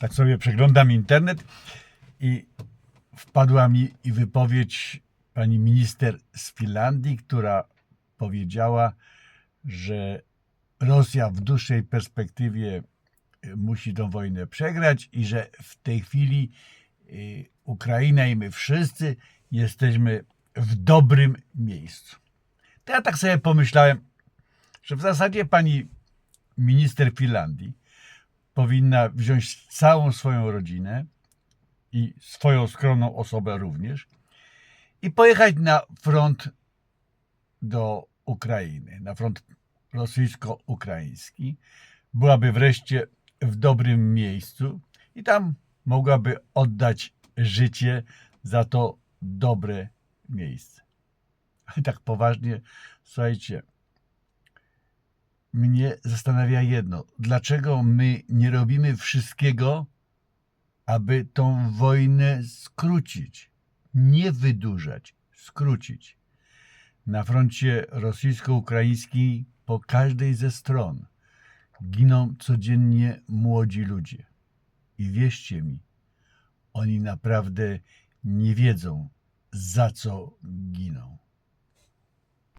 tak sobie przeglądam internet i wpadła mi i wypowiedź pani minister z Finlandii, która powiedziała, że Rosja w dłuższej perspektywie y, musi tą wojnę przegrać i że w tej chwili y, Ukraina i my wszyscy jesteśmy w dobrym miejscu. To ja tak sobie pomyślałem, że w zasadzie pani minister Finlandii powinna wziąć całą swoją rodzinę i swoją skromną osobę również i pojechać na front do Ukrainy, na front rosyjsko-ukraiński. Byłaby wreszcie w dobrym miejscu i tam mogłaby oddać życie za to dobre miejsce. Ale tak poważnie, słuchajcie, mnie zastanawia jedno. Dlaczego my nie robimy wszystkiego, aby tą wojnę skrócić? Nie wydłużać, skrócić. Na froncie rosyjsko-ukraińskim po każdej ze stron giną codziennie młodzi ludzie. I wierzcie mi, oni naprawdę nie wiedzą, za co giną.